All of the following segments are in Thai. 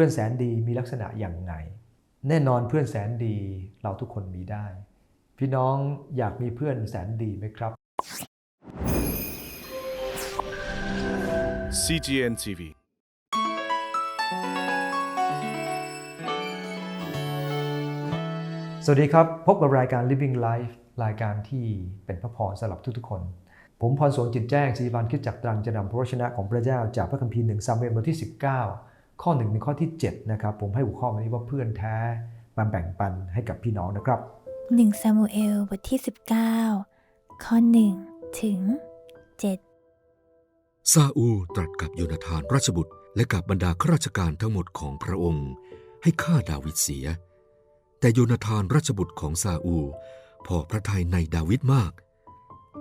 พื่อนแสนดีมีลักษณะอย่างไง แน่นอนเพื่อนแสนดีเราทุกคนมีได้ พี่น้องอยากมีเพื่อนแสนดีไหมครับ CGN TV. สวัสดีครับ พบกับรายการ Living Life รายการที่เป็นพระพรสำหรับทุกๆคน ผมพรสวนจิตแจ้งศิริบันคิดจากตรังจะนำพระวจนะของพระเจ้าจากพระคัมภีร์หนึ่งซามูเอลบทที่ 19 ข้อ1ถึงข้อที่7นะครับผมให้หัวข้อวันนี้ว่าเพื่อนแท้มาแบ่งปันให้กับพี่น้องนะครับ1ซามูเอลบทที่ 19 ข้อ 1 ถึง 7 ซาอูลตรัสกับโยนาธานราชบุตร และกับบรรดาข้าราชการทั้งหมดของพระองค์ ให้ฆ่าดาวิดเสีย แต่โยนาธานราชบุตรของซาอูลพอพระทัยในดาวิดมาก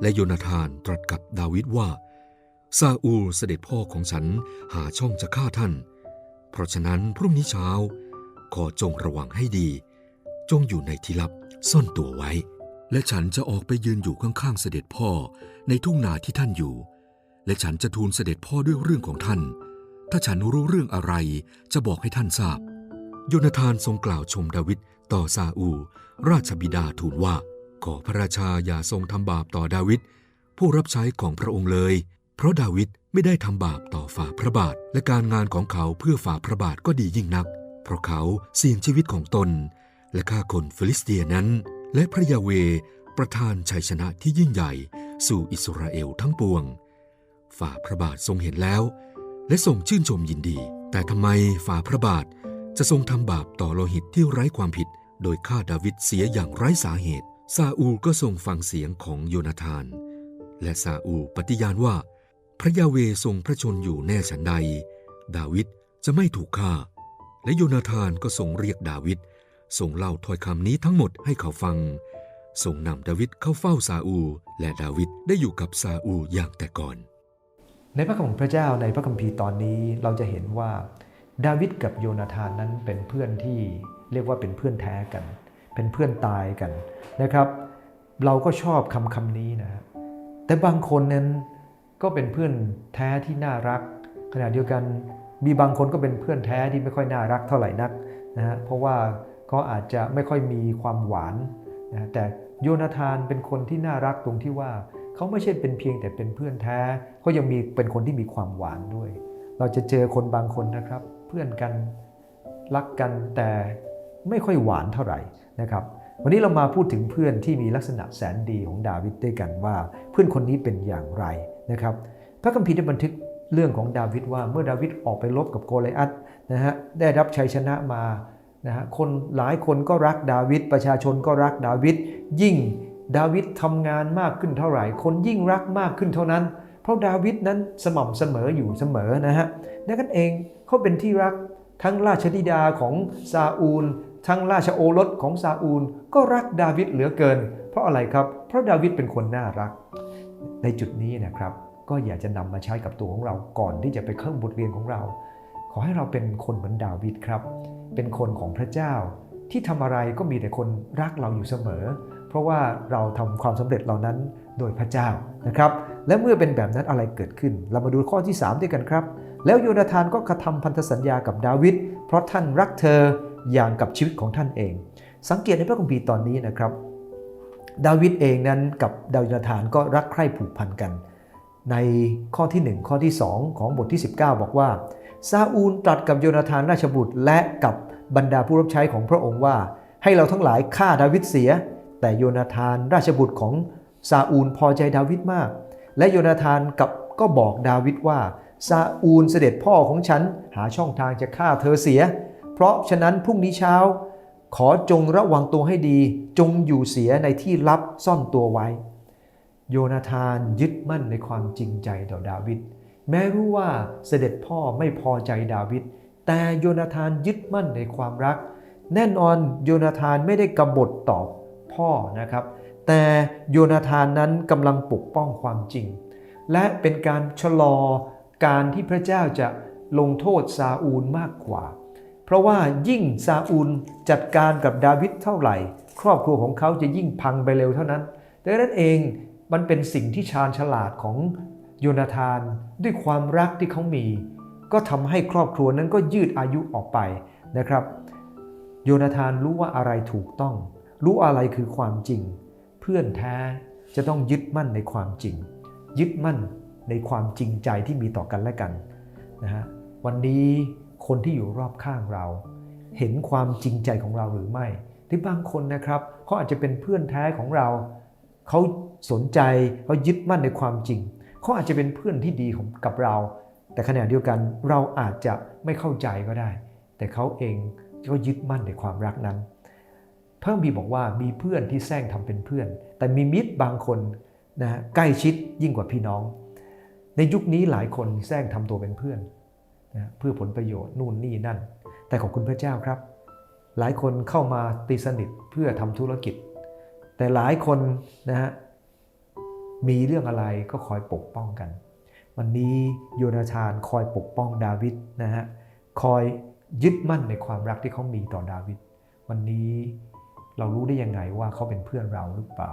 และโยนาธานตรัสกับดาวิดว่าซาอูลเสด็จพ่อของฉันหาช่องจะฆ่าท่านเพราะฉะนั้นพรุ่งนี้เช้า ขอจงระวังให้ดี จงอยู่ในที่ลับซ่อนตัวไว้ และฉันจะออกไปยืนอยู่ข้างๆเสด็จพ่อในทุ่งนาที่ท่านอยู่ และฉันจะทูลเสด็จพ่อด้วยเรื่องของท่าน ถ้าฉันรู้เรื่องอะไรจะบอกให้ท่านทราบ โยนาธานทรงกล่าวชมดาวิดต่อซาอู ราชบิดาทูลว่า ขอพระราชาอย่าทรงทำบาปต่อดาวิดผู้รับใช้ของพระองค์เลย เพราะดาวิด ไม่ได้ทำบาปต่อฝ่าพระบาทและการงานของเขาเพื่อฝ่าพระบาทก็ดียิ่งนัก เพราะเขาเสี่ยงชีวิตของตน และฆ่าคนฟิลิสเตียนั้น และพระยาเวประทานชัยชนะที่ยิ่งใหญ่สู่อิสราเอลทั้งปวง ฝ่าพระบาททรงเห็นแล้ว และทรงชื่นชมยินดี แต่ทำไมฝ่าพระบาทจะทรงทำบาปต่อโลหิตที่ไร้ความผิด โดยฆ่าดาวิดเสียอย่างไร้สาเหตุซาอูลก็ทรงฟังเสียงของโยนาธาน และซาอูลปฏิญาณว่า พระยาเวทรงพระชนอยู่แน่ฉันใด ดาวิดจะไม่ถูกฆ่า และโยนาธานก็ทรงเรียกดาวิดทรงเล่าถ้อยคำนี้ทั้งหมดให้เขาฟังทรงนำดาวิดเข้าเฝ้าซาอู และดาวิดได้อยู่กับซาอูอย่างแต่ก่อน ในพระคัมภีร์พระเจ้าในพระคัมภีร์ตอนนี้เราจะเห็นว่า ดาวิดกับโยนาธานนั้นเป็นเพื่อนที่เรียกว่าเป็นเพื่อนแท้กัน เป็นเพื่อนตายกันนะครับ เราก็ชอบคำคำนี้นะฮะแต่บางคนนั้น ก็เป็นเพื่อนแท้ที่น่ารัก ขณะเดียวกันมีบางคนก็เป็นเพื่อนแท้ที่ไม่ค่อยน่ารักเท่าไหร่นักนะฮะเพราะว่าก็อาจจะไม่ค่อยมีความหวานนะแต่โยนาธานเป็นคนที่น่ารักตรงที่ว่าเขาไม่ใช่เป็นเพียงแต่เป็นเพื่อนแท้เขายังมีเป็นคนที่มีความหวานด้วย เราจะเจอคนบางคนนะครับ เพื่อนกันรักกันแต่ไม่ค่อยหวานเท่าไหร่นะครับ วันนี้เรามาพูดถึงเพื่อนที่มีลักษณะแสนดีของดาวิดด้วยกันว่า เพื่อนคนนี้เป็นอย่างไรนะครับ พระคัมภีร์ได้บันทึกเรื่องของดาวิดว่าเมื่อดาวิดออกไปรบกับโกลิอัตนะฮะได้รับชัยชนะมานะฮะคนหลายคนก็รักดาวิดประชาชนก็รักดาวิดยิ่งดาวิดทำงานมากขึ้นเท่าไหร่ คนยิ่งรักมากขึ้นเท่านั้น เพราะดาวิดนั้นสม่ำเสมออยู่เสมอนะฮะดังนั้นเองเขาเป็นที่รักทั้งราชธิดาของซาอูลทั้งราชโอรสของซาอูลก็รักดาวิดเหลือเกิน เพราะอะไรครับ เพราะดาวิดเป็นคนน่ารัก ในจุดนี้นะครับ ก็อยากจะนำมาใช้กับตัวของเราก่อนที่จะไปเข้าบทเรียนของเรา ขอให้เราเป็นคนเหมือนดาวิดครับ เป็นคนของพระเจ้า ที่ทำอะไรก็มีแต่คนรักเราอยู่เสมอ เพราะว่าเราทำความสำเร็จเหล่านั้นโดยพระเจ้านะครับ และเมื่อเป็นแบบนั้นอะไรเกิดขึ้น เรามาดูข้อที่ 3 ด้วยกันครับ แล้วโยนาธานก็กระทำพันธสัญญากับดาวิดเพราะท่านรักเธอ อย่างกับชีวิตของท่านเอง สังเกตในพระคัมภีร์ตอนนี้นะครับ ดาวิดเองนั้นกับดาวินาธานก็รักใคร่ผูกพันกัน ในข้อที่ 1 ข้อที่ 2 ของบทที่ 19 บอกว่าซาอูลตรัสกับโยนาธานราชบุตร และกับบรรดาผู้รับใช้ของพระองค์ว่า ให้เราทั้งหลายฆ่าดาวิดเสีย แต่โยนาธานราชบุตรของซาอูลพอใจดาวิดมาก และโยนาธานกับก็บอกดาวิดว่าซาอูลเสด็จพ่อของฉันหาช่องทางจะฆ่าเธอเสีย เพราะฉะนั้นพรุ่งนี้เช้า ขอจงระวังตัวให้ดี จงอยู่เสียในที่ลับซ่อนตัวไว้ โยนาธานยึดมั่นในความจริงใจต่อดาวิดแม้รู้ว่าเสด็จพ่อไม่พอใจดาวิดแต่โยนาธานยึดมั่นในความรัก แน่นอนโยนาธานไม่ได้กบฏตอบพ่อนะครับ แต่โยนาธานนั้นกำลังปกป้องความจริง และเป็นการชะลอการที่พระเจ้าจะลงโทษซาอูลมากกว่า เพราะว่ายิ่งซาอูลจัดการกับดาวิดเท่าไหร่ ครอบครัวของเขาจะยิ่งพังไปเร็วเท่านั้นดังนั้นเองมันเป็นสิ่งที่ชาญฉลาดของโยนาธานด้วยความรักที่เขามี ก็ทำให้ครอบครัวนั้นก็ยืดอายุออกไปนะครับ โยนาธานรู้ว่าอะไรถูกต้อง รู้อะไรคือความจริง เพื่อนแท้จะต้องยึดมั่นในความจริง ยึดมั่นในความจริงใจที่มีต่อกันและกันนะฮะวันนี้ คนที่อยู่รอบข้างเรา เห็นความจริงใจของเราหรือไม่หรือบางคนนะครับเขาอาจจะเป็นเพื่อนแท้ของเรา เขาสนใจเขายึดมั่นในความจริง เขาอาจจะเป็นเพื่อนที่ดีของกับเรา แต่ขณะเดียวกันเราอาจจะไม่เข้าใจก็ได้ แต่เขาเองก็ยึดมั่นในความรักนั้น พระบีบอกว่ามีเพื่อนที่แซงทำเป็นเพื่อน แต่มีมิตรบางคนนะฮะใกล้ชิดยิ่งกว่าพี่น้อง ในยุคนี้หลายคนแซงทำตัวเป็นเพื่อน นะเพื่อผลประโยชน์นู่นนี่นั่น แต่ขอบคุณพระเจ้าครับ หลายคนเข้ามาตีสนิทเพื่อทำธุรกิจ แต่หลายคนนะฮะมีเรื่องอะไรก็คอยปกป้องกัน วันนี้โยนาธานคอยปกป้องดาวิดนะฮะคอยยึดมั่นในความรักที่เขามีต่อดาวิดวันนี้เรารู้ได้ยังไงว่าเขาเป็นเพื่อนเราหรือเปล่า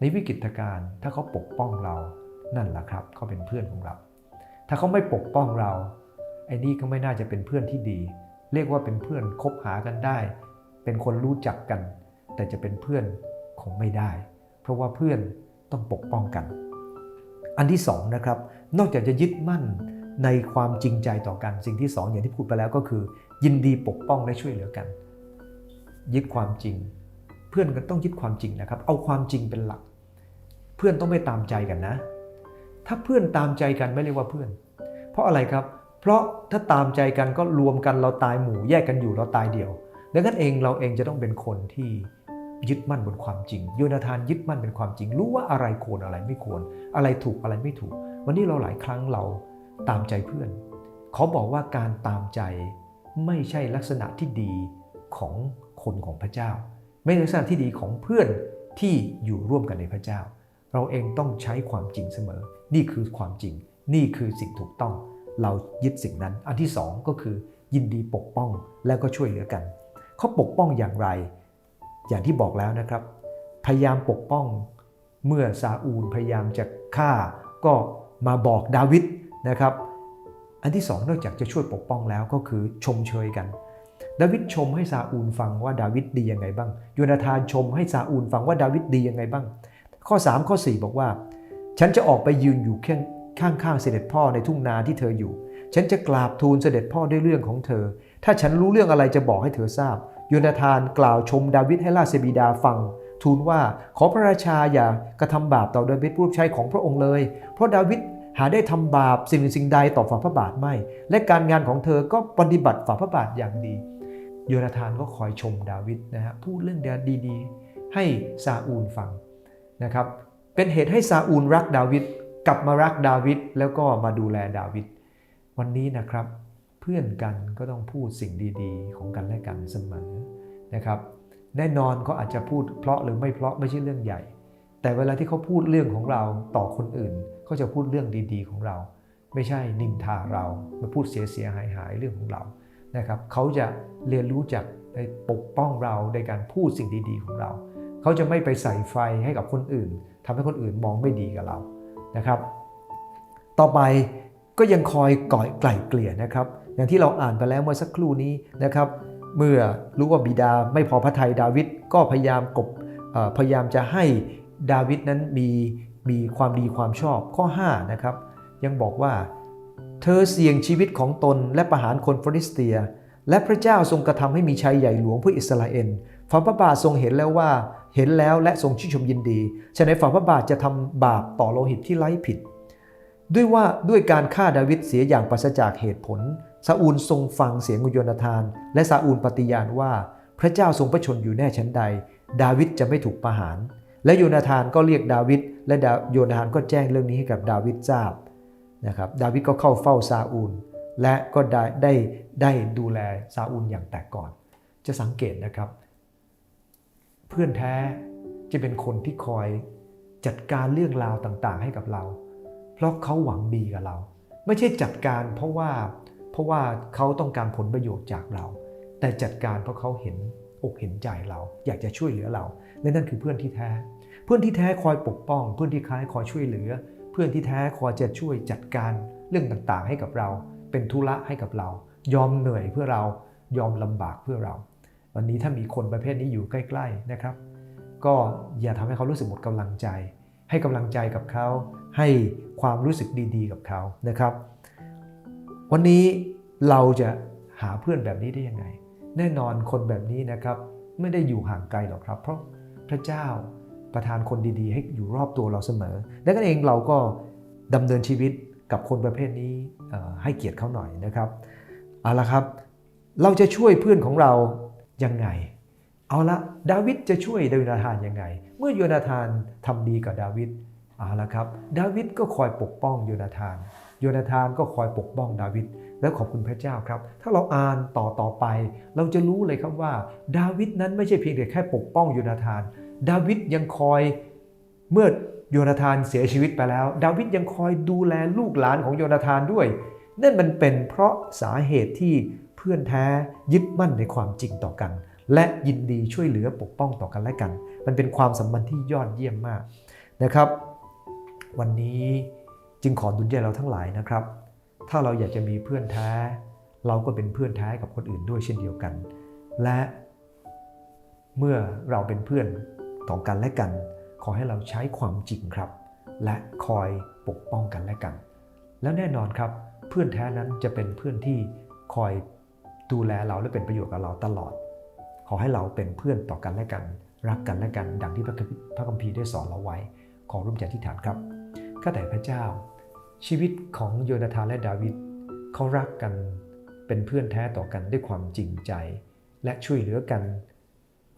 ในวิกฤตการณ์ถ้าเขาปกป้องเรานั่นแหละครับเขาเป็นเพื่อนของเรา ถ้าเขาไม่ปกป้องเรา ไอ้นี่ก็ไม่น่าจะเป็นเพื่อนที่ดี เรียกว่าเป็นเพื่อนคบหากันได้ เป็นคนรู้จักกัน แต่จะเป็นเพื่อนคงไม่ได้ เพราะว่าเพื่อนต้องปกป้องกัน อันที่สองนะครับ นอกจากจะยึดมั่นในความจริงใจต่อกันสิ่งที่สองอย่างที่พูดไปแล้วก็คือ ยินดีปกป้องและช่วยเหลือกัน ยึดความจริง เพื่อนก็ต้องยึดความจริงนะครับ เอาความจริงเป็นหลัก เพื่อนต้องไม่ตามใจกันนะ ถ้าเพื่อนตามใจกันไม่เรียกว่าเพื่อน เพราะอะไรครับ เพราะถ้าตามใจกันก็รวมกันเราตายหมู่แยกกันอยู่เราตายเดี่ยวดังนั้นเองเราเองจะต้องเป็นคนที่ยึดมั่นบนความจริงโยนาธานยึดมั่นเป็นความจริง รู้ว่าอะไรควรอะไรไม่ควร อะไรถูกอะไรไม่ถูก วันนี้เราหลายครั้งเราตามใจเพื่อน ขอบอกว่าการตามใจไม่ใช่ลักษณะที่ดีของคนของพระเจ้า ไม่ใช่ลักษณะที่ดีของเพื่อนที่อยู่ร่วมกันในพระเจ้า เราเองต้องใช้ความจริงเสมอ นี่คือความจริง นี่คือสิ่งถูกต้อง เรายึดสิ่งนั้น อันที่สองก็คือยินดีปกป้องแล้วก็ช่วยเหลือกัน เขาปกป้องอย่างไร อย่างที่บอกแล้วนะครับ พยายามปกป้องเมื่อซาอูลพยายามจะฆ่าก็มาบอกดาวิดนะครับ อันที่สองนอกจากจะช่วยปกป้องแล้วก็คือชมเชยกัน ดาวิดชมให้ซาอูลฟังว่าดาวิดดียังไงบ้างโยนาธานชมให้ซาอูลฟังว่าดาวิดดียังไงบ้าง ข้อ 3 ข้อ 4 บอกว่า ฉันจะออกไปยืนอยู่ข้าง ข้างๆเสด็จพ่อในทุ่งนาที่เธออยู่ ฉันจะกราบทูลเสด็จพ่อด้วยเรื่องของเธอ ถ้าฉันรู้เรื่องอะไรจะบอกให้เธอทราบโยนาธานกล่าวชมดาวิดให้ราชบิดาฟัง ทูลว่าขอพระราชาอย่ากระทำบาปต่อดาวิดผู้รับใช้ของพระองค์เลย เพราะดาวิดหาได้ทำบาปสิ่งหนึ่งสิ่งใดต่อฝ่าพระบาทไม่ และการงานของเธอก็ปฏิบัติฝ่าพระบาทอย่างดีโยนาธานก็คอยชมดาวิดนะฮะพูดเรื่องดีๆ ให้ซาอูลฟังนะครับเป็นเหตุให้ซาอูลรักดาวิด กลับมารักดาวิดแล้วก็มาดูแลดาวิดวันนี้นะครับ เพื่อนกันก็ต้องพูดสิ่งดีๆ ของกันและกันเสมอนะครับ แน่นอนเขาอาจจะพูดเพราะหรือไม่เพราะไม่ใช่เรื่องใหญ่ แต่เวลาที่เขาพูดเรื่องของเราต่อคนอื่นเขาจะพูดเรื่องดีๆของเรา ไม่ใช่นินทาเรามาพูดเสียเสียหายหายๆเรื่องของเรานะครับเขาจะเรียนรู้จากในปกป้องเราในการพูดสิ่งดีๆของเรา เขาจะไม่ไปใส่ไฟให้กับคนอื่นทำให้คนอื่นมองไม่ดีกับเรา นะครับ ต่อไปก็ยังคอยก่อยไกล่เกลี่ยนะครับ อย่างที่เราอ่านไปแล้วเมื่อสักครู่นี้นะครับ เมื่อรู้ว่าบิดาไม่พอพระทัยดาวิดก็พยายามกบพยายามจะให้ดาวิดนั้นมีมีความดีความชอบข้อ5นะครับยังบอกว่า เธอเสี่ยงชีวิตของตนและประหารคนฟริสเตีย และพระเจ้าทรงกระทำให้มีชัยใหญ่หลวงเพื่ออิสราเอลฝ่าพระบาททรงเห็นแล้วว่า เห็นแล้วและทรงชื่นชมยินดีฉะนั้นฝ่าพระบาทจะทำบาปต่อโลหิตที่ไร้ผิด ด้วยว่าด้วยการฆ่าดาวิดเสียอย่างปราศจากเหตุผลซาอูลทรงฟังเสียงของโยนาธาน และซาอูลปฏิญาณว่า พระเจ้าทรงพระชนอยู่แน่ชั้นใด ดาวิดจะไม่ถูกประหาร และโยนาธานก็เรียกดาวิดและดาโยนาธานก็แจ้งเรื่องนี้ให้กับดาวิดทราบนะครับดาวิดก็เข้าเฝ้าซาอูล และก็ได้ได้ได้ดูแลซาอูลอย่างแต่ก่อน จะสังเกตนะครับ พื่อนแท้จะเป็นคนที่คอยจัดการเรื่องราวต่างๆ ให้กับเรา เพราะเขาหวังดีกับเรา ไม่ใช่จัดการเพราะว่าเพราะว่าเขาต้องการผลประโยชน์จากเรา แต่จัดการเพราะเขาเห็นอกเห็นใจเรา อยากจะช่วยเหลือเราและนั่นคือเพื่อนที่แท้ เพื่อนที่แท้คอยปกป้อง เพื่อนที่แท้คอยช่วยเหลือ เพื่อนที่แท้คอยจะช่วยจัดการเรื่องต่างๆ ให้กับเรา เป็นธุระให้กับเรา ยอมเหนื่อยเพื่อเรายอมลำบากเพื่อเรา วันนี้ถ้ามีคนประเภทนี้อยู่ใกล้ ๆนะครับ ก็อย่าทำให้เขารู้สึกหมดกำลังใจ ให้กำลังใจกับเขา ให้ความรู้สึกดีๆ กับเขานะครับ วันนี้เราจะหาเพื่อนแบบนี้ได้ยังไง แน่นอนคนแบบนี้นะครับไม่ได้อยู่ห่างไกลหรอกครับ เพราะพระเจ้าประทานคนดีๆ ให้อยู่รอบตัวเราเสมอดังนั้นเองเราก็ดำเนินชีวิตกับคนประเภทนี้ให้เกียรติเขาหน่อยนะครับ เอาละครับ เราจะช่วยเพื่อนของเรา ยังไง เอาละดาวิดจะช่วยโยนาธานยังไง เมื่อโยนาธานทำดีกับดาวิดเอาละครับ ดาวิดก็คอยปกป้องโยนาธาน โยนาธานก็คอยปกป้องดาวิดแล้วขอบคุณพระเจ้าครับ ถ้าเราอ่านต่อต่อไป เราจะรู้เลยครับว่า ดาวิดนั้นไม่ใช่เพียงแต่แค่ปกป้องโยนาธาน ดาวิดยังคอยเมื่อโยนาธานเสียชีวิตไปแล้ว ดาวิดยังคอยดูแลลูกหลานของโยนาธานด้วย นั่นมันเป็นเพราะสาเหตุที่ พื่อนแท้ยึดมั่นในความจริงต่อกัน และยินดีช่วยเหลือปกป้องต่อกันและกัน มันเป็นความสัมพันธ์ที่ยอดเยี่ยมมากนะครับ วันนี้จึงขอดุลใจเราทั้งหลายนะครับ ถ้าเราอยากจะมีเพื่อนแท้ เราก็เป็นเพื่อนแท้กับคนอื่นด้วยเช่นเดียวกัน และเมื่อเราเป็นเพื่อนต่อกันและกัน ขอให้เราใช้ความจริงครับ และคอยปกป้องกันและกัน แล้วแน่นอนครับ เพื่อนแท้นั้นจะเป็นเพื่อนที่คอย ดูแลเราและเป็นประโยชน์กับเราตลอด ขอให้เราเป็นเพื่อนต่อกันและกัน รักกันและกัน ดังที่พระคัมภีร์ได้สอนเราไว้ ขอร่วมใจที่ฐานครับข้าแต่พระเจ้า ชีวิตของโยนาธานและดาวิดเขารักกันเป็นเพื่อนแท้ต่อกันด้วยความจริงใจ และช่วยเหลือกัน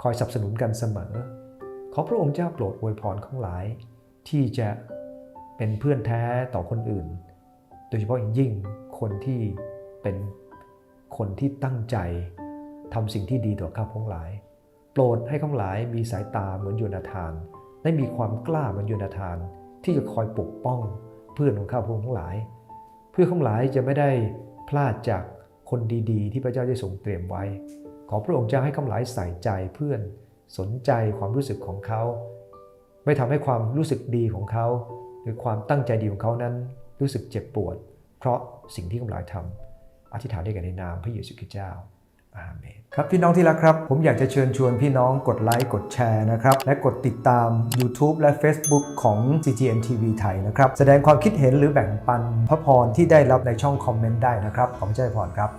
คอยสนับสนุนกันเสมอ ขอพระองค์เจ้าโปรดอวยพรข้างหลาย ที่จะเป็นเพื่อนแท้ต่อคนอื่น โดยเฉพาะอย่างยิ่งคนที่เป็น คนที่ตั้งใจทำสิ่งที่ดีต่อข้าพงหลาย โปรดให้ข้างหลายมีสายตาเหมือนโยนาธาน ได้มีความกล้าเหมือนโยนาธาน ที่จะคอยปกป้องเพื่อนของข้าพงทั้งหลาย เพื่อข้างหลายจะไม่ได้พลาดจากคนดีๆ ที่พระเจ้าได้ทรงเตรียมไว้ ขอพระองค์เจ้าให้ข้างหลายใส่ใจเพื่อนสนใจความรู้สึกของเขา ไม่ทำให้ความรู้สึกดีของเขา หรือความตั้งใจดีของเขานั้น รู้สึกเจ็บปวด เพราะสิ่งที่กำลังทำ อธิษฐานด้วยกันในนามพระเยซูคริสต์เจ้าอาเมนครับพี่น้องที่รักครับ ผมอยากจะเชิญชวนพี่น้องกดไลค์กดแชร์นะครับ และกดติดตาม YouTube และ Facebook ของ CGN TV ไทยนะครับ แสดงความคิดเห็นหรือแบ่งปันพระพรที่ได้รับในช่องคอมเมนต์ได้นะครับ ขอพระเจ้าอวยพรครับ